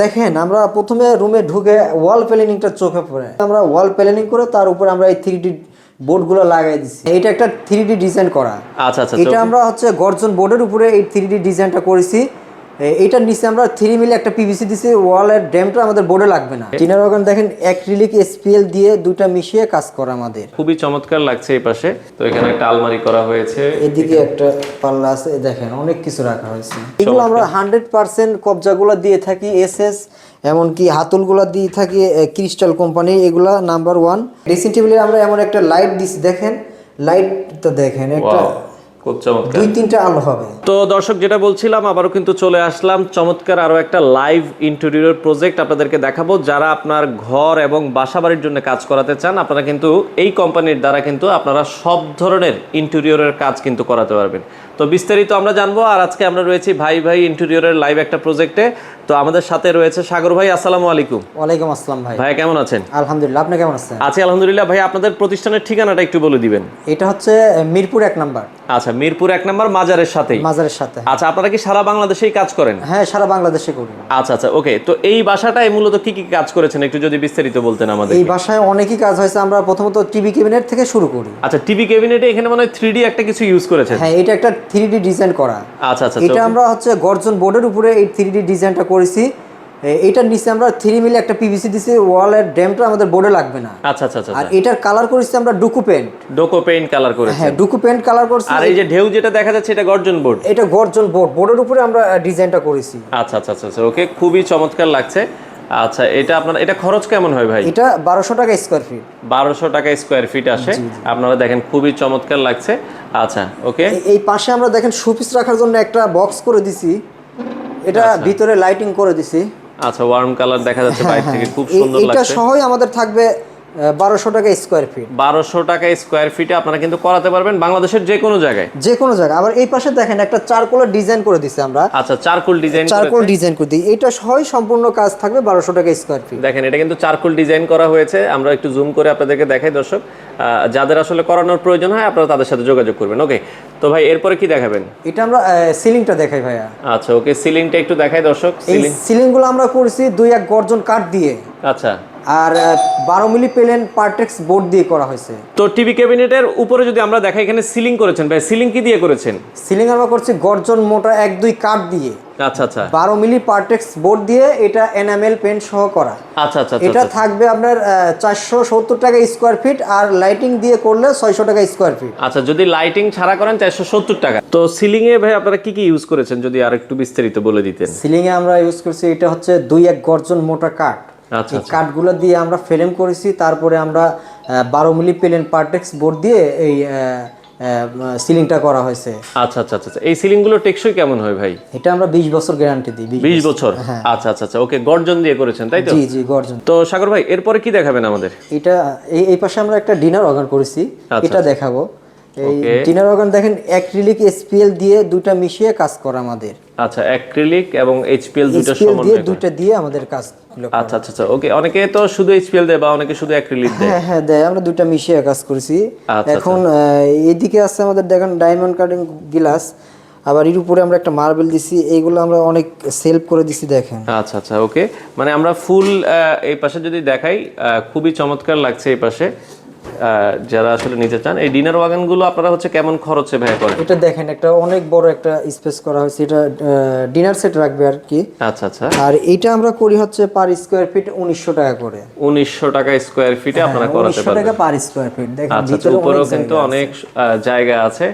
দেখেন আমরা প্রথমে রুমে ঢুকে ওয়াল প্ল্যানিংটা চোখে পড়ে। আমরা ওয়াল প্ল্যানিং করে তার উপরে আমরা এই থ্রি ডি বোর্ডগুলো লাগাই দিচ্ছি এটা একটা থ্রি ডি ডিজাইন করা। আচ্ছা আচ্ছা এটা আমরা হচ্ছে গর্জন বোর্ডের উপরে এই থ্রি ডি ডিজাইনটা করেছি। এ- এইটার নিচে আমরা থ্রি মিলে একটা পিভিসি দিছি ওয়ালের ড্যামটা আমাদের বোর্ডে লাগবে না। টিনার ওয়াগান দেখেন অ্যাক্রিলিক এসপিএল দিয়ে দুটা মিশিয়ে কাজ করা আমাদের। খুবই চমৎকার লাগছে এই পাশে। তো এখানে একটা আলমারি করা হয়েছে। এদিকে একটা পাল্লা আছে দেখেন অনেক কিছু রাখা হয়েছে। এগুলো আমরা হান্ড্রেড পার্সেন্ট কবজাগুলো দিয়ে থাকি এস এস এমনকি হাতুলগুলো দিয়ে থাকি ক্রিস্টাল কোম্পানি এগুলা নাম্বার ওয়ান ড্রেসিং টেবিলে আমরা এমন একটা লাইট দিচ্ছি দেখেন? লাইটটা দেখেন একটা খুব চমৎকার। দুই তিনটা আলো হবে। তো দর্শক যেটা বলছিলাম আবারও কিন্তু চলে আসলাম। চমৎকার আরও একটা লাইভ ইন্টেরিয়র প্রজেক্ট আপনাদেরকে দেখাবো। যারা আপনার ঘর এবং বাসা বাড়ির জন্য কাজ করাতে চান আপনারা কিন্তু এই কোম্পানির দ্বারা কিন্তু আপনারা সব ধরনের ইন্টেরিয়রের কাজ কিন্তু করাতে পারবেন। তো বিস্তারিত আমরা জানব আর আজকে আমরা রয়েছি ভাই ভাই ইন্টেরিয়রের লাইভ একটা প্রজেক্টে তো আমাদের সাথে রয়েছে সাগর ভাই আসসালামু আলাইকুম। ওয়ালাইকুম আসসালাম ভাই। ভাই কেমন আছেন? আলহামদুলিল্লাহ আপনি কেমন আছেন? আছি আলহামদুলিল্লাহ। ভাই আপনাদের প্রতিষ্ঠানের ঠিকানাটা একটু বলে দিবেন। এটা হচ্ছে মিরপুর এক নাম্বার। আচ্ছা মিরপুর এক নাম্বার মাজারের সাথেই। মাজারের সাথে। আচ্ছা আপনারা কি সারা বাংলাদেশেই কাজ করেন? হ্যাঁ সারা বাংলাদেশে করি। আচ্ছা আচ্ছা ওকে। তো এই বাসাটায় মূলত কি কি কাজ করেছেন? একটু যদি বিস্তারিত বলতেন আমাদের এই বাসায় অনেকই কাজ হয়েছে। আমরা প্রথমত টিভি ক্যাবিনেট থেকে শুরু করি। আচ্ছা টিভি ক্যাবিনেটে এখানে মনে হয় থ্রি একটা কিছু ইউজ করেছেন। হ্যাঁ এটা একটা থ্রি ডি ডিজাইন করা। আচ্ছা আচ্ছা এটা আমরা হচ্ছে গর্জন বোর্ডের উপরে এই থ্রি ডি ডিজাইনটা করেছি। এ- এইটার নিচে আমরা থ্রি মিলে একটা পিভিসি দিছি ওয়ালের ড্যামটা আমাদের বোর্ডে লাগবে না। আচ্ছা আচ্ছা আচ্ছা আর এটার কালার করেছি আমরা Duco paint. Duco paint colour করেছেন। হ্যাঁ ডুকু পেন্ট কালার করছি। আর এই যে ঢেউ যেটা দেখা যাচ্ছে এটা গর্জন বোর্ড? এটা গর্জন বোর্ড। বোর্ডের উপরে আমরা ডিজাইনটা করেছি। আচ্ছা আচ্ছা আচ্ছা ওকে খুবই চমৎকার লাগছে। আচ্ছা এটা আপনার এটা খরচ কেমন হয় ভাই? এটা বারোশো টাকা স্কোয়ার ফিট বারোশো টাকা স্কোয়ার ফিট আসে। আপনারা দেখেন খুবই চমৎকার লাগছে। আচ্ছা ওকে এই পাশে আমরা দেখেন সুপিস রাখার জন্য একটা বক্স করে দিছি। এটা ভিতরে লাইটিং করে দিছি। আচ্ছা ওয়ার্ম কালার দেখা যাচ্ছে বাইরে থেকে খুব হ্যাঁ, সুন্দর লাগছে। এটা সহই আমাদের থাকবে বারোশো টাকা স্কোয়ার ফিট বারোশো টাকা স্কোয়ার ফিটে আপনারা কিন্তু করাতে পারবেন বাংলাদেশের যে কোনো জায়গায়। যে কোনো জায়গায়। আবার এই পাশে দেখেন একটা চারকোলের ডিজাইন করে দিছি আমরা। আচ্ছা চারকোল ডিজাইন চারকোল ডিজাইন করে দিই। এটা সহই সম্পূর্ণ কাজ থাকবে বারোশো টাকা স্কোয়ার ফিট দেখেন এটা কিন্তু চারকোল ডিজাইন করা হয়েছে। আমরা একটু জুম করে আপনাদেরকে দেখাই দর্শক। যাদের আসলে করানোর প্রয়োজন হয় আপনারা তাদের সাথে যোগাযোগ করবেন। ওকে তো ভাই এরপরে কি দেখাবেন? এটা আমরা সিলিংটা দেখাই ভাইয়া। আচ্ছা ওকে সিলিংটা একটু দেখাই দর্শক। সিলিং সিলিংগুলো আমরা করেছি দুই এক গর্জন কাঠ দিয়ে। আচ্ছা। আর বারো মিলি পেলেন পার্টেক্স বোর্ড দিয়ে করা হয়েছে। তো টিভি ক্যাবিনেটের উপরে যদি আমরা দেখাই এখানে সিলিং করেছেন ভাই সিলিং কি দিয়ে করেছেন? সিলিং আমরা করছি গর্জন মোটা এক দুই কাঠ দিয়ে। আচ্ছা আচ্ছা। বারো মিলি পার্টেক্স বোর্ড দিয়ে এটা এনামেল পেন্ট সহ করা। আচ্ছা আচ্ছা আচ্ছা এটা থাকবে আপনার চারশো সত্তর টাকা স্কোয়ার ফিট আর লাইটিং দিয়ে করলে ছয়শো টাকা স্কোয়ার ফিট আচ্ছা যদি লাইটিং ছাড়া করেন চারশো সত্তর টাকা। তো সিলিং এ ভাই আপনারা কি কি ইউজ করেছেন যদি আর একটু বিস্তারিত বলে দিতেন? সিলিং এ আমরা ইউজ করছি এটা হচ্ছে দুই এক গর্জন মোটা কাঠ। আচ্ছা কাঠগুলো দিয়ে আমরা ফ্রেম করেছি তারপরে আমরা বারো মিলি পেলেন পার্টেক্স বোর্ড দিয়ে এই সিলিংটা করা হয়েছে। আচ্ছা আচ্ছা আচ্ছা এই সিলিংগুলো টেকসই কেমন হয় ভাই? এটা আমরা বিশ বছর গ্যারান্টি দিই 20 বিশ বছর। আচ্ছা আচ্ছা আচ্ছা ওকে গর্জন দিয়ে করেছেন তাই তো? জি জি গর্জন। তো সাগর ভাই এরপরে কি দেখাবেন আমাদের? এটা এই পাশে আমরা একটা ডিনার অর্গান করেছি আচ্ছা, এটা দেখাবো। এই. ডিনার অর্গান দেখেন অ্যাক্রিলিক এসপিএল দিয়ে দুইটা মিশিয়ে কাজ করা আমাদের আচ্ছা অ্যাক্রিলিক এবং এইচপিএল দুটো দিয়ে সমন্বয় করে। দুইটা দিয়ে আমাদের কাজ। আচ্ছা আচ্ছা আচ্ছা ওকে অনেকে তো শুধু এইচপিএল দেয় বা অনেকে শুধু অ্যাক্রিলিক দেয় হ্যাঁ হ্যাঁ দেয় আমরা দুইটা মিশিয়ে কাজ করেছি আচ্ছা, এখন আহ, এইদিকে আছে আমাদের দেখেন ডায়মন্ড কাটিং গ্লাস আবার এর উপরে আমরা একটা মার্বেল দিছি এইগুলো আমরা অনেক সেলফ করে দিছি দেখেন আচ্ছা আচ্ছা ওকে মানে আমরা ফুল এই পাশে যদি দেখাই খুবই চমৎকার লাগছে এই পাশে যারা আসলে নিতে চান এই ডিনার ওয়াগনগুলো আপনারা হচ্ছে কেমন খরচে ব্যয় করেন? এটা দেখেন একটা অনেক বড় একটা স্পেস করা হয়েছে। এটা ডিনার সেট রাখবে আর কি। আচ্ছা আচ্ছা। আর এটা আমরা করি হচ্ছে পার স্কয়ার ফিট উনিশশো টাকা করে। উনিশশো টাকা স্কয়ার ফিটে আপনারা করাতে পারবেন 1900 টাকা পার স্কয়ার ফিট দেখেন আচ্ছা আচ্ছা ভিতরে উপরেও কিন্তু অনেক জায়গা আছে।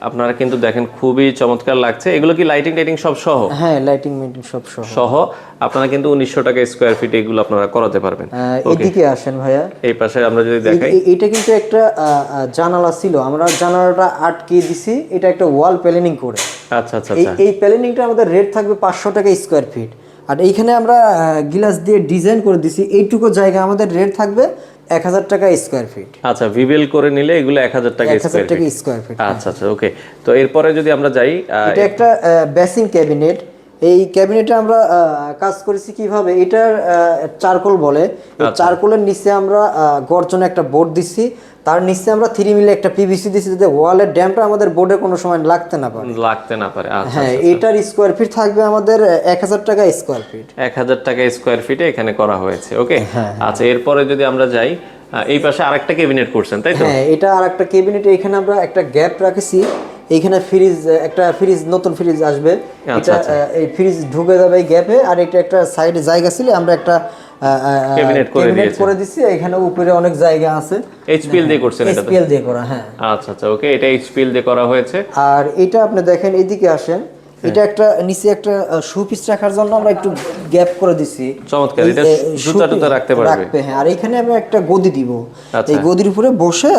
আপনারা কিন্তু দেখেন খুবই চমৎকার লাগছে। এগুলো কি লাইটিং টাইটিং সব সহ? হ্যাঁ লাইটিং মেইনটেইন সব সহ। সহ। আপনারা কিন্তু উনিশশো টাকা স্কোয়ার ফিট এগুলো আপনারা করাতে পারবেন। এদিকে আসেন ভাইয়া। এই পাশে আমরা যদি দেখাই। এ- এইটা কিন্তু একটা জানালা ছিল। আমরা জানালাটা আটকে দিছি। এটা একটা ওয়াল প্ল্যানিং করে। আচ্ছা আচ্ছা এই আচ্ছা। এই প্ল্যানিংটা আমাদের রেট থাকবে পাঁচশো টাকা স্কোয়ার ফিট আর এইখানে আমরা গিলাস দিয়ে ডিজাইন করে দিছি। এইটুকু জায়গা আমাদের রেট থাকবে এক হাজার টাকা স্কোয়ার ফিট আচ্ছা ভিভেল করে নিলে এগুলো এক হাজার টাকা স্কোয়ার টাকা ফিট স্কোয়ার ফিট আচ্ছা আচ্ছা ওকে তো এরপরে যদি আমরা যাই এটা একটা বেসিং ক্যাবিনেট এই ক্যাবিনেটে আমরা কাজ করেছি কীভাবে? এটার চারকোল বলে। এই চারকোলের নিচে আমরা গর্জনে একটা বোর্ড দিছি। তার নিচে আমরা থ্রি মিলে একটা পিভিসি দিছি যাতে ওয়ালের ড্যামটা আমাদের বোর্ডে কোনো সময় লাগতে না পারে। লাগতে না পারে। আচ্ছা হ্যাঁ এটার স্কোয়ার ফিট থাকবে আমাদের এক হাজার টাকা স্কোয়ার ফিট এক হাজার টাকা স্কোয়ার ফিটে এখানে করা হয়েছে ওকে হ্যাঁ, আচ্ছা এরপরে যদি আমরা যাই এই পাশে আরেকটা ক্যাবিনেট করছেন তাই তো? হ্যাঁ এটা আরেকটা ক্যাবিনেট এখানে আমরা একটা গ্যাপ রাখেছি। এইখানে ফ্রিজ একটা ফ্রিজ নতুন ফ্রিজ আসবে। আচ্ছা, এটা এই ফ্রিজ ঢুকে যাবে এই গ্যাপে আর এটা একটা সাইডে জায়গা ছিল আমরা একটা Cabinet করে ক্যাবিনেট দিয়েছেন। করে দিছি এখানে উপরে অনেক জায়গা আছে। এইচপিএল দিয়ে করছেন এটা তো? এসপিএল দিয়ে করা হ্যাঁ। আচ্ছা আচ্ছা ওকে এটা এইচপিএল দিয়ে করা হয়েছে। আর এটা আপনি দেখেন এদিকে আসেন। হ্যাঁ। এটা একটা নিচে একটা শোপিস রাখার জন্য আমরা একটু গ্যাপ করে দিছি। চমৎকার, এটা জুতা টুতা রাখতে পারবে। রাখবে হ্যাঁ। আর এখানে আমরা একটা গদি দিব। আচ্ছা। এই গদির উপরে বসে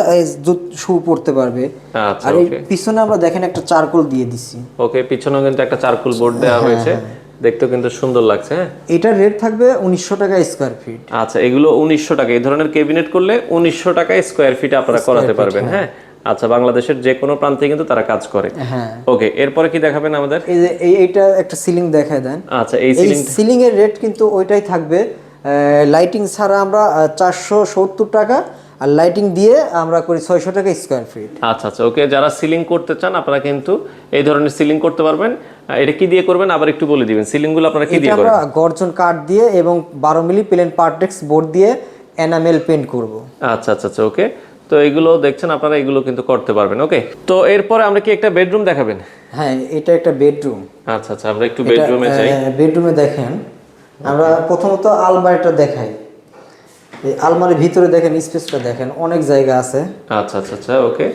শু পড়তে পারবে। আচ্ছা আর এই পিছনে আমরা দেখেন একটা চারকোল দিয়ে দিছি। ওকে পিছনেও কিন্তু একটা চারকোল বোর্ড দেওয়া হয়েছে। দেখতেও কিন্তু সুন্দর লাগছে হ্যাঁ। এটার রেট থাকবে উনিশশো টাকা স্কোয়ার ফিট আচ্ছা এগুলো উনিশশো টাকা। এই ধরনের ক্যাবিনেট করলে উনিশশো টাকা স্কোয়ার ফিট আপনারা করাতে পারবেন হ্যাঁ। আচ্ছা বাংলাদেশের যে কোনো প্রান্তে কিন্তু তারা কাজ করে। হ্যাঁ। ওকে এরপরে কি দেখাবেন আমাদের? এই যে এইটা একটা সিলিং দেখায় দেন। আচ্ছা এই সিলিং সিলিং এর রেট কিন্তু ওইটাই থাকবে। লাইটিং ছাড়া আমরা চারশো সত্তর টাকা আর লাইটিং দিয়ে আমরা করি ছয়শো টাকা স্কোয়ার ফিট। আচ্ছা আচ্ছা ওকে যারা সিলিং করতে চান আপনারা কিন্তু এই ধরনের সিলিং করতে পারবেন। এটা কি দিয়ে করবেন? আবার একটু বলে দিবেন সিলিংগুলো আপনারা কি দিয়ে আমরা গর্জন কাঠ দিয়ে এবং বারো মিলি প্লেন পার্টেক্স বোর্ড দিয়ে এনামেল পেন্ট করব। আচ্ছা আচ্ছা আচ্ছা ওকে। তো এগুলো দেখছেন আপনারা এগুলো কিন্তু করতে পারবেন ওকে তো এরপরে আমরা কি একটা বেডরুম দেখাবেন? হ্যাঁ এটা একটা বেডরুম আচ্ছা আচ্ছা আমরা একটু বেডরুমে যাই। বেডরুমে দেখেন। আমরা প্রথমত আলমারিটা দেখাই। এই আলমারির ভিতরে দেখেন স্পেসটা দেখেন অনেক জায়গা আছে। আচ্ছা আচ্ছা আচ্ছা ওকে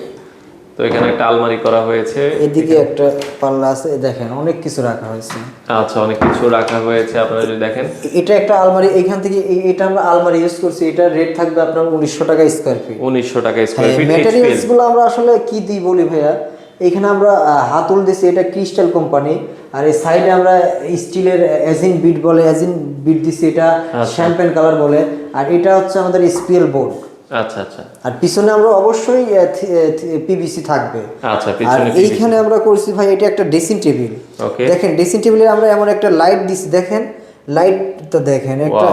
তো এখানে একটা আলমারি করা হয়েছে। এদিকে একটা পাল্লা আছে দেখেন অনেক কিছু রাখা হয়েছে। আচ্ছা অনেক কিছু রাখা হয়েছে আপনারা যদি দেখেন। এটা একটা আলমারি এইখান থেকে এটা আমরা আলমারি ইউজ করছি এটার রেট থাকবে আপনার উনিশশো টাকা স্কোয়ার ফিট উনিশশো টাকা স্কোয়ার ফিট ম্যাটেরিয়ালসগুলো আমরা আসলে কি দিই বলি ভাইয়া? এখানে আমরা হাতুল দিছি এটা ক্রিস্টাল কোম্পানি আর এই সাইডে আমরা স্টিলের এজিন বিট বলে এজিন বিট দিছি এটা শ্যাম্পেন কালার বলে আর এটা হচ্ছে আমাদের স্পিএল বোর্ড আচ্ছা আচ্ছা। আর পিছনে আমরা অবশ্যই পিভিসি থাকবে। আচ্ছা আর এইখানে আমরা করছি ভাই এটা একটা ড্রেসিং টেবিল দেখেন ড্রেসিং টেবিলে আমরা এমন একটা লাইট দিছি দেখেন। লাইটটা দেখেন একটা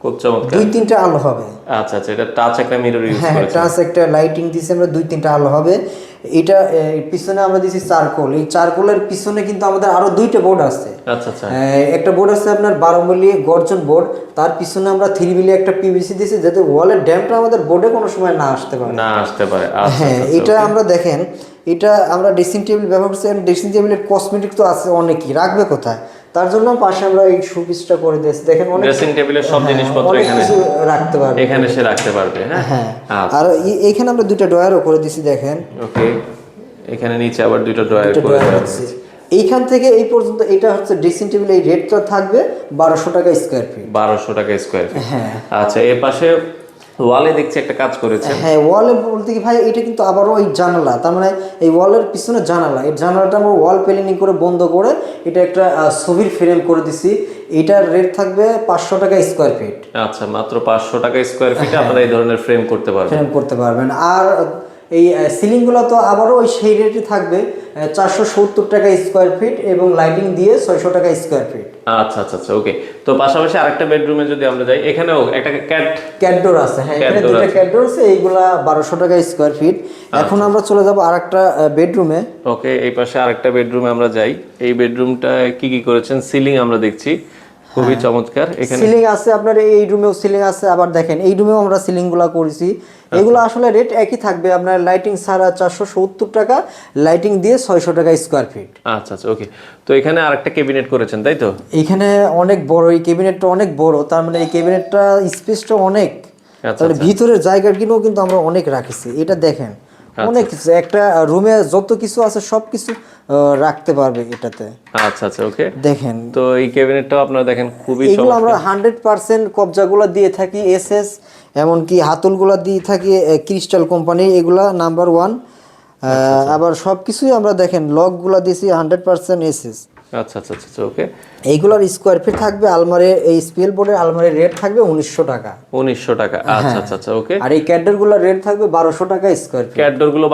খুব চমৎকার। দুই তিনটা আলো হবে। আচ্ছা আচ্ছা এটা টাচ একটা মিরর ইউজ হ্যাঁ করেছে। টাচ একটা লাইটিং দিছি আমরা দুই তিনটা আলো হবে। এটা পিছনে আমরা দিছি চারকোল। এই চারকোলের পিছনে কিন্তু আমাদের আরও দুইটা বোর্ড আছে। আচ্ছা আচ্ছা। একটা বোর্ড আছে আপনার বারো মিলি গর্জন বোর্ড তার পিছনে আমরা থ্রি মিলি একটা পিভিসি দিছি যাতে ওয়ালের ড্যামটা আমাদের বোর্ডে কোনো সময় না আসতে পারে। না আসতে পারে। আচ্ছা হ্যাঁ এটা আমরা দেখেন এটা আমরা ড্রেসিং টেবিল ব্যবহার করছি। ড্রেসিং টেবিলের কসমেটিক তো আছে অনেকই রাখবে কোথায়? তার জন্য পাশে আমরা এই শোপিসটা করে দিয়েছি দেখেন অনেক ড্রেসিং টেবিলের সব জিনিসপত্র এখানে রাখতে পারবে। এখানে সে রাখতে পারবে হ্যাঁ? হ্যাঁ। আচ্ছা। আর এই- এইখানে আমরা দুইটা ড্রয়ারও করে দিছি দেখেন। ওকে। এখানে নিচে আবার দুটো ড্রয়ার করে রাখছি এইখান থেকে এই পর্যন্ত এটা হচ্ছে ড্রেসিং টেবিল এই রেটটা থাকবে বারোশো টাকা স্কোয়ার ফিট বারোশো টাকা স্কোয়ার ফিট হ্যাঁ। আচ্ছা এর পাশে ওয়ালে দেখছি একটা কাজ করেছে হ্যাঁ ওয়ালে বলতে কি ভাই এটা কিন্তু আবার ওই জানালা তার মানে এই ওয়ালের পিছনে জানালা। এই জানালাটা আমরা ওয়াল পেলিনিং করে বন্ধ করে এটা একটা ছবির ফ্রেম করে দিছি। এটার রেট থাকবে পাঁচশো টাকা স্কোয়ার ফিট আচ্ছা মাত্র পাঁচশো টাকা স্কোয়ার ফিট আপনারা এই ধরনের ফ্রেম করতে পারবেন। ফ্রেম করতে পারবেন। আর এই সিলিংগুলো তো আবারও ওই সেই রেটে থাকবে চারশো সত্তর টাকা স্কোয়ার ফিট এবং লাইটিং দিয়ে ছয়শো টাকা স্কোয়ার ফিট আচ্ছা আচ্ছা আচ্ছা ওকে তো পাশাপাশি আরেকটা বেডরুমে যদি আমরা যাই এখানেও একটা ক্যাট আছে হ্যাঁ এখানে দুটো আছে। আছে এইগুলা বারোশো টাকা স্কোয়ার ফিট এখন আমরা চলে যাব আর একটা বেডরুমে ওকে এই পাশে আরেকটা বেডরুমে আমরা যাই। এই বেডরুমটা কি কি করেছেন? সিলিং আমরা দেখছি। খুবই হ্যাঁ। চমৎকার। এখানে সিলিং আছে আপনার এই রুমেও সিলিং আছে। আবার দেখেন এই রুমেও আমরা সিলিংগুলা করেছি। আচ্ছা। এগুলো আসলে রেট একই থাকবে আপনার লাইটিং ছাড়া চারশো সত্তর টাকা লাইটিং দিয়ে ছয়শো টাকা স্কোয়ার ফিট আচ্ছা আচ্ছা ওকে তো এখানে আরেকটা ক্যাবিনেট করেছেন তাই তো? এখানে অনেক বড় এই ক্যাবিনেটটা অনেক বড় তার মানে এই ক্যাবিনেটটা স্পেসটা অনেক। আচ্ছা তাহলে ভিতরের জায়গাগুলো কিন্তু আমরা অনেক রাখেছি এটা দেখেন। আচ্ছা। অনেক কিছু একটা রুমে যত কিছু আছে সব কিছু রাখতে পারবে এটাতে। আচ্ছা আচ্ছা ওকে দেখেন। তো এই ক্যাবিনেটটাও আপনারা দেখেন খুবই এগুলো আমরা হান্ড্রেড পার্সেন্ট কবজাগুলো দিয়ে থাকি এস এস এমনকি হাতলগুলো দিয়ে থাকি ক্রিস্টাল কোম্পানি এগুলা নাম্বার ওয়ান আচ্ছা, আবার সব কিছুই আমরা দেখেন লকগুলো দিয়েছি হান্ড্রেড পারসেন্ট এস এস আচ্ছা আচ্ছা আচ্ছা ওকে এইগুলোর স্কোয়ার ফিট থাকবে আলমারির এই স্পিল বোর্ডের আলমারির রেট থাকবে উনিশশো টাকা। উনিশশো টাকা আচ্ছা আচ্ছা আচ্ছা ওকে আর এই ক্যাডেরগুলোর রেট থাকবে বারোশো টাকা স্কোয়ার ফিট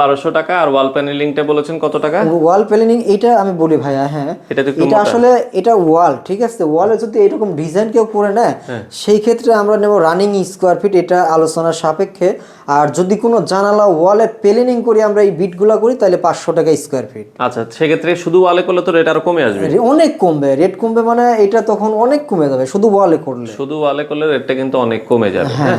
বারোশো টাকা আর ওয়াল প্যানেলিংটা বলেছেন কত টাকা? ওয়াল প্যানেলিং এটা আমি বলি ভাইয়া হ্যাঁ। এটা এটা আসলে এটা ওয়াল ঠিক আছে? ওয়ালে যদি এরকম ডিজাইন কেউ করে নেয় হ্যাঁ। সেই ক্ষেত্রে আমরা নেব রানিং স্কোয়ার ফিট এটা আলোচনার সাপেক্ষে। আর যদি কোনো জানালা ওয়ালে প্লেনিং করি আমরা এই বিটগুলো করি তাহলে পাঁচশো টাকা স্কোয়ার ফিট আচ্ছা সেক্ষেত্রে শুধু ওয়ালে করলে তো রেট আরও কমে আসবে? অনেক কমবে। রেট কমবে মানে এটা তখন অনেক কমে যাবে শুধু ওয়ালে করলে। শুধু ওয়ালে করলে রেটটা কিন্তু অনেক কমে যাবে হ্যাঁ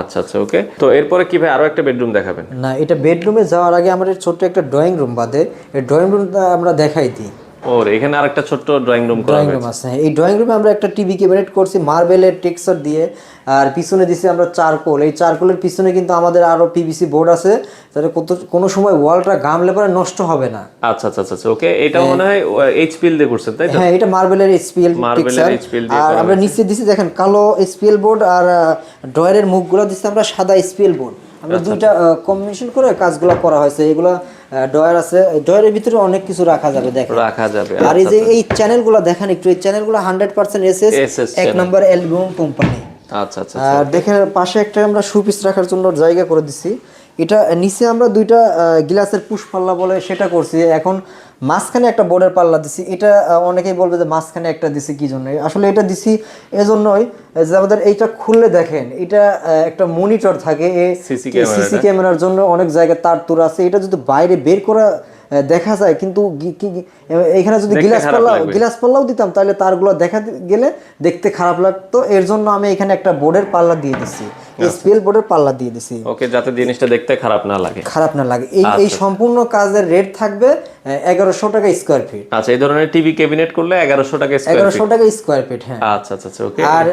আচ্ছা আচ্ছা ওকে তো এরপরে কি ভাই আরও একটা বেডরুম দেখাবেন? না এটা বেডরুমে যাওয়ার আগে আমাদের ছোট্ট একটা ড্রয়িং রুম বাদে। এই ড্রয়িং রুমটা আমরা দেখাই দিই। ওর এখানে আরেকটা ছোট্ট ড্রয়িং রুম করা ড্রয়িং রুম আছে হ্যাঁ। এই ড্রয়িং রুমে আমরা একটা টিভি ক্যাবিনেট করছি মার্বেলের টেক্সচার দিয়ে আর পিছনে দিছি আমরা চারকোল। এই চারকোলের পিছনে কিন্তু আমাদের আরও পিভিসি বোর্ড আছে তাহলে কত কোনো সময় ওয়ালটা গামলে পরে নষ্ট হবে না। আচ্ছা আচ্ছা আচ্ছা ওকে এটা মনে হয় এইচপিএল দিয়ে করছেন তাই তো? হ্যাঁ এটা মার্বেলের HPL দিয়ে আর আমরা নিচে দিছি দেখেন কালো এসপিএল বোর্ড আর ড্রয়ারের মুখগুলো দিছি আমরা সাদা এসপিএল বোর্ড আমরা আচ্ছা, দুইটা কম্বিনেশন করে কাজগুলো করা হয়েছে। এগুলো ড্রয়ার আছে। ডয়ারের ভিতরে অনেক কিছু রাখা যাবে দেখেন। রাখা যাবে আর এই যে এই চ্যানেলগুলো দেখেন একটু এই চ্যানেলগুলো হান্ড্রেড পার্সেন্ট এসএস এক নম্বর অ্যালবাম কোম্পানি আচ্ছা আচ্ছা আর দেখেন পাশে একটা আমরা সুপিস রাখার জন্য জায়গা করে দিছি। এটা নিচে আমরা দুইটা গ্লাসের পুষ্পাল্লা বলে সেটা করছি। এখন মাঝখানে একটা বোর্ডের পাল্লা দিছি। এটা অনেকেই বলবে যে মাঝখানে একটা দিছি কি জন্য আসলে এটা দিছি এজন্যই যে আমাদের এইটা খুললে দেখেন এটা একটা মনিটর থাকে সিসি ক্যামেরার জন্য অনেক জায়গায় তার তুর আছে। এটা যদি বাইরে বের করা দেখা যায় কিন্তু এখানে যদি গ্লাস পাল্লা। গ্লাস পাল্লাও দিতাম তাহলে তারগুলো দেখা গেলে দেখতে খারাপ লাগতো। এর জন্য আমি এখানে একটা বোর্ডের পাল্লা দিয়ে দিছি। স্পেল বোর্ডের পাল্লা দিয়ে দিছি। ওকে যাতে জিনিসটা দেখতে খারাপ না লাগে। খারাপ না লাগে। এই এই সম্পূর্ণ কাজের রেট থাকবে এগারোশো টাকা স্কোয়ার ফিট আচ্ছা এই ধরনের টিভি ক্যাবিনেট করলে এগারোশো টাকা স্কোয়ার এগারোশো টাকা স্কোয়ার ফিট হ্যাঁ। আচ্ছা আচ্ছা আচ্ছা ওকে আর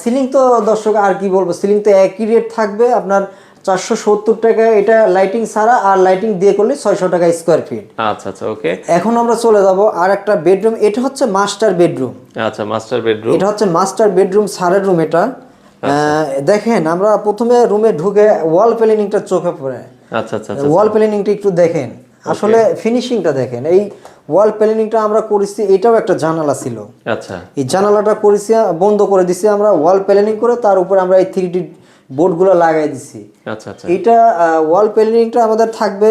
সিলিং তো দর্শক আর কি বলব সিলিং তো একই রেট থাকবে। আপনার চারশো সত্তর টাকা এটা লাইটিং ছাড়া আর লাইটিং দিয়ে করলে ছয়শো টাকা স্কোয়ার ফিট আচ্ছা আচ্ছা ওকে এখন আমরা চলে যাব আর একটা বেডরুম এটা হচ্ছে মাস্টার বেডরুম আচ্ছা মাস্টার বেডরুম এটা হচ্ছে মাস্টার বেডরুম সারের রুম এটা। দেখেন আমরা প্রথমে রুমে ঢুকে ওয়াল প্ল্যানিংটা চোখে পড়ে। আচ্ছা আচ্ছা আচ্ছা ওয়াল প্ল্যানিংটা একটু দেখেন। আসলে ফিনিশিংটা দেখেন। এই ওয়াল প্ল্যানিংটা আমরা করেছি এটাও একটা জানালা ছিল। আচ্ছা। এই জানালাটা করেছি বন্ধ করে দিছি আমরা ওয়াল প্ল্যানিং করে তার উপরে আমরা এই থ্রি ডি বোর্ডগুলো লাগাই দিছি। আচ্ছা আচ্ছা এটা ওয়াল প্ল্যানিংটা আমাদের থাকবে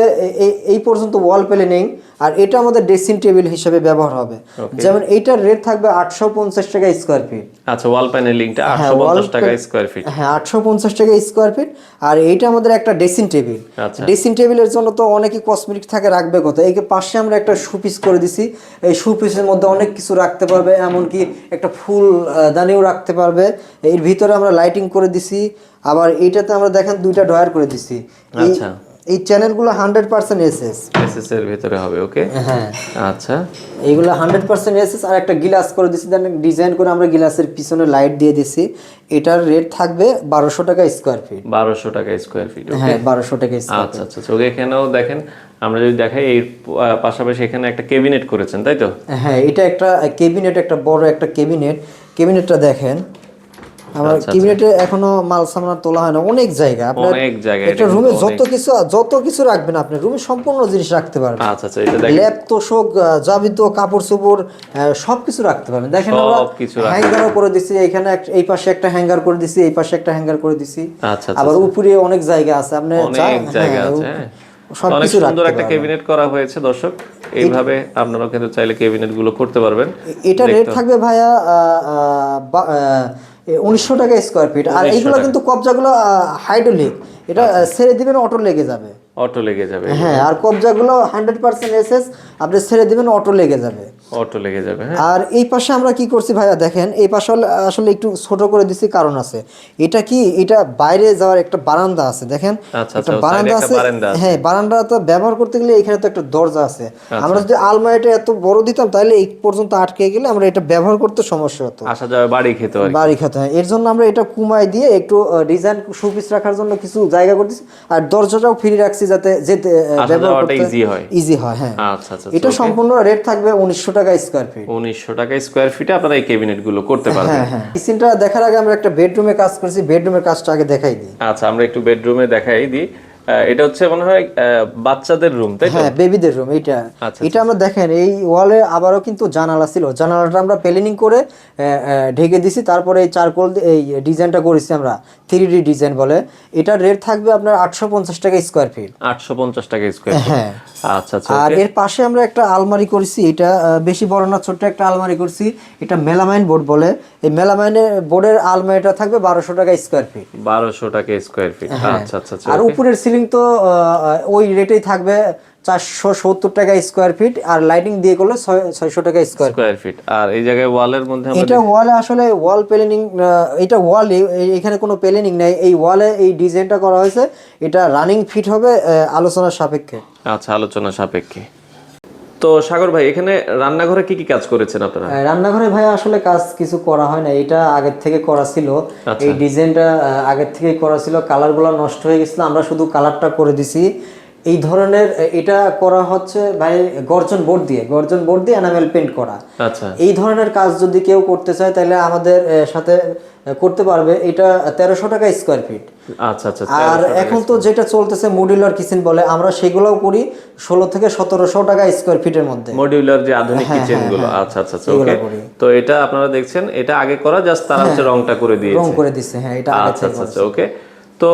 এই পর্যন্ত ওয়াল প্ল্যানিং আর এটা আমাদের ড্রেসিং টেবিল হিসেবে ব্যবহার হবে। যেমন এইটার রেট থাকবে আটশো পঞ্চাশ টাকা স্কোয়ার ফিট আচ্ছা ওয়াল প্যানেলিংটা আটশো পঞ্চাশ টাকা স্কোয়ার ফিট হ্যাঁ আটশো পঞ্চাশ টাকা স্কোয়ার ফিট আর এইটা আমাদের একটা ড্রেসিং টেবিল আচ্ছা। ড্রেসিং টেবিলের জন্য তো অনেকই কসমেটিক থাকে রাখবে কত এই পাশে আমরা একটা শোপিস করে দিছি। এই শোপিসের মধ্যে অনেক কিছু রাখতে পারবে এমনকি একটা ফুল দানিও রাখতে পারবে। এর ভিতরে আমরা লাইটিং করে দিছি। আবার এইটাতে আমরা দেখেন দুইটা ডয়ার করে দিছি। আচ্ছা। এই চ্যানেলগুলো হান্ড্রেড পার্সেন্ট এসএস। এসএস এর ভিতরে হবে ওকে? হ্যাঁ। আচ্ছা। এইগুলো হান্ড্রেড পার্সেন্ট এসএস আর একটা গ্লাস করে দিছি। দেন ডিজাইন করে আমরা গ্লাসের পিছনে লাইট দিয়ে দিছি। এটার রেট থাকবে বারোশো টাকা স্কোয়ার ফিট বারোশো টাকা স্কোয়ার ফিট হ্যাঁ বারোশো টাকা স্কোয়ার আচ্ছা আচ্ছা ওকে এখানেও দেখেন আমরা যদি দেখাই এই পাশাপাশি এখানে একটা কেবিনেট করেছেন তাই তো? হ্যাঁ এটা একটা কেবিনেট একটা বড় একটা কেবিনেট কেবিনেটটা দেখেন। আমার আচ্ছা, এখনও মাল সামনা তোলা হয় না অনেক জায়গা। আপনার অনেক জায়গায় একটা এটা রুমে যত কিছু যত কিছু রাখবেন আপনি রুমে সম্পূর্ণ জিনিস রাখতে পারবেন। আচ্ছা আচ্ছা এটা দেখেন। ল্যাপ তোষক যাবতীয় কাপড় চোপড় সব কিছু রাখতে পারবেন। দেখেন আমরা হ্যাঙ্গারও করে দিছি এখানে এই পাশে একটা হ্যাঙ্গার করে দিছি এই পাশে একটা হ্যাঙ্গার করে দিছি। আচ্ছা আচ্ছা আবার উপরে অনেক জায়গা আছে আপনি অনেক জায়গা হ্যাঁ, আছে হ্যাঁ। অনেক সুন্দর একটা। কেবিনেট করা হয়েছে দর্শক। এইভাবে আপনারাও কিন্তু চাইলে কেবিনেটগুলো করতে পারবেন। এটা রেট থাকবে ভাইয়া উনিশশো টাকা স্কোয়ার ফিট আর এইগুলো কিন্তু কবজাগুলো হাইড্রোলিক এটা ছেড়ে দিবেন অটো লেগে যাবে। অটো লেগে যাবে। হ্যাঁ আর কবজাগুলো হান্ড্রেড পার্সেন্ট এসএস আপনি ছেড়ে দিবেন অটো লেগে যাবে। অটো লেগে যাবে হ্যাঁ। আর এই পাশে আমরা কি করছি ভাইয়া দেখেন এই পাশে আসলে একটু ছোট করে দিছি কারণ আছে। এটা কি এটা বাইরে যাওয়ার একটা বারান্দা আছে দেখেন? আচ্ছা, একটা আচ্ছা, বারান্দা একটা আছে। হ্যাঁ বারান্দা তো ব্যবহার করতে গেলে এখানে তো একটা দরজা আছে। আচ্ছা। আমরা যদি আলমারিটা এত বড় দিতাম তাহলে এই পর্যন্ত আটকে গেলে আমরা এটা ব্যবহার করতে সমস্যা হতো। আসা যাবে বাড়ি খেতে বাড়ি খেতে হয়। এর জন্য আমরা এটা কুমায় দিয়ে একটু ডিজাইন শোপিস রাখার জন্য কিছু জায়গা করতেছি। আর দরজাটাও ফ্রি রাখছি যাতে যেতে ব্যবহার করতে easy হয়। ইজি হয় হ্যাঁ। আচ্ছা আচ্ছা এটা সম্পূর্ণ রেট থাকবে উনিশশো টাকা স্কোয়ার ফিট উনিশশো টাকা স্কোয়ার ফিটে আপনারা এই ক্যাবিনেটগুলো করতে পারবেন। হ্যাঁ হ্যাঁ। কিচেনটা দেখার আগে আমরা একটা বেডরুমে কাজ করছি বেডরুমের কাজটা আগে দেখাই দিই। আচ্ছা আমরা একটু বেডরুমে দেখাই দিই। এটা হচ্ছে মনে হয় বাচ্চাদের রুম তাই হ্যাঁ বেবিদের রুম আচ্ছা, এটা আমরা দেখেন এই ওয়ালে আবারও কিন্তু জানালা ছিল। জানালাটা আমরা প্লেনিং করে ঢেকে দিছি। তারপরে এই চারকোল এই ডিজাইনটা করেছি আমরা থ্রি ডি ডিজাইন বলে। এটার রেট থাকবে আপনার আটশো পঞ্চাশ টাকা স্কোয়ার ফিট আটশো পঞ্চাশ টাকা স্কোয়ার হ্যাঁ। আচ্ছা আচ্ছা আর এর পাশে আমরা একটা আলমারি করেছি। এটা বেশি বড় না ছোট্ট একটা আলমারি করছি। এটা মেলামাইন বোর্ড বলে। এই মেলামাইনের বোর্ডের আলমারিটা থাকবে বারোশো টাকা স্কোয়ার ফিট বারোশো টাকা স্কোয়ার ফিট। আচ্ছা আচ্ছা আচ্ছা আর উপরের সিলিং তো ওই রেটেই থাকবে চারশো সত্তর টাকা স্কোয়ার ফিট আর লাইটিং দিয়ে করলে ছয়শো টাকা স্কোয়ার স্কোয়ার ফিট আর এই জায়গায় ওয়ালের মধ্যে এটা ওয়ালে আসলে ওয়াল প্লেনিং এটা ওয়ালে এখানে কোনো প্লেনিং নেই। এই ওয়ালে এই ডিজাইনটা করা হয়েছে এটা রানিং ফিট হবে আলোচনার সাপেক্ষে। আচ্ছা আলোচনার সাপেক্ষে। তো সাগর ভাই এখানে রান্নাঘরে কি কি কাজ করেছেন আপনারা? রান্নাঘরে ভাই আসলে কাজ কিছু করা হয় না। এটা আগের থেকে করা ছিল। আচ্ছা। এই ডিজাইনটা আগের থেকে করা ছিল। কালারগুলো নষ্ট হয়ে গেছিল। আমরা শুধু কালারটা করে দিছি। এই ধরনের এটা করা হচ্ছে ভাই গর্জন বোর্ড দিয়ে গর্জন বোর্ড দিয়ে এনামেল পেন্ট করা। আচ্ছা। এই ধরনের কাজ যদি কেউ করতে চায় তাহলে আমাদের সাথে করতে পারবে। এটা তেরোশো টাকা স্কোয়ার ফিট আচ্ছা আচ্ছা আর এখন তো যেটা চলতেছে মডিউলার কিচেন বলে আমরা সেগুলোও করি ষোলো থেকে সতেরোশো টাকা স্কোয়ার ফিটের মধ্যে। মডিউলার যে আধুনিক হ্যাঁ, কিচেনগুলো আচ্ছা আচ্ছা আচ্ছা ওকে তো এটা আপনারা দেখছেন এটা আগে করা জাস্ট তারা হচ্ছে রংটা করে রং করে দিচ্ছে হ্যাঁ এটা আগে আচ্ছা আচ্ছা আচ্ছা ওকে তো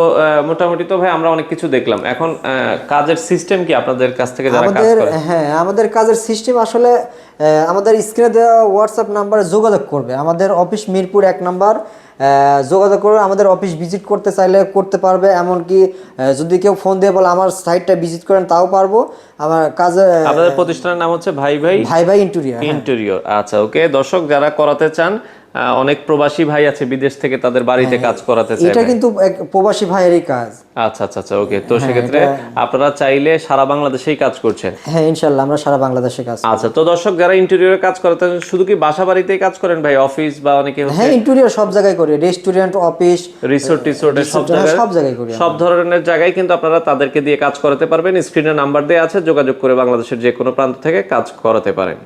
মোটামুটি তো ভাই আমরা অনেক কিছু দেখলাম। এখন কাজের সিস্টেম কি আপনাদের কাছ থেকে যারা কাজ করে? হ্যাঁ আমাদের কাজের সিস্টেম আসলে আমাদের স্ক্রিনে দেওয়া হোয়াটসঅ্যাপ নাম্বারে যোগাযোগ করবে। আমাদের অফিস মিরপুর এক নাম্বার যোগাযোগ করে আমাদের অফিস ভিজিট করতে চাইলে করতে পারবে। এমনকি যদি কেউ ফোন দিয়ে বলে আমার সাইটটা ভিজিট করেন তাও পারব। আমার কাজে আপনাদের প্রতিষ্ঠানের নাম হচ্ছে ভাই ভাই ভাই ভাই ইন্টেরিয়ার ইন্টেরিয়র আচ্ছা ওকে দর্শক যারা করাতে চান অনেক প্রবাসী ভাই আছে বিদেশ থেকে তাদের বাড়িতে কাজ করাতে চায় এটা কিন্তু এক প্রবাসী ভাইয়েরই কাজ। আচ্ছা আচ্ছা আচ্ছা ওকে তো সেক্ষেত্রে আপনারা চাইলে সারা বাংলাদেশেই কাজ করছেন। হ্যাঁ ইনশাল্লাহ আমরা সারা বাংলাদেশে কাজ আচ্ছা তো দর্শক যারা ইন্টেরিয়রে কাজ করাতে চান, শুধু কি বাসা বাড়িতেই কাজ করেন ভাই? অফিস বা অনেকে হচ্ছে হ্যাঁ ইন্টেরিয়ার সব জায়গায় করি। রেস্টুরেন্ট অফিস রিসোর্ট টিসোর্টে সব হ্যাঁ, জায়গায় সব জায়গায় করি সব ধরনের জায়গায় কিন্তু আপনারা তাদেরকে দিয়ে কাজ করাতে পারবেন। স্ক্রিনে নাম্বার দেওয়া আছে যোগাযোগ করে বাংলাদেশের যে কোনো প্রান্ত থেকে কাজ করাতে পারেন।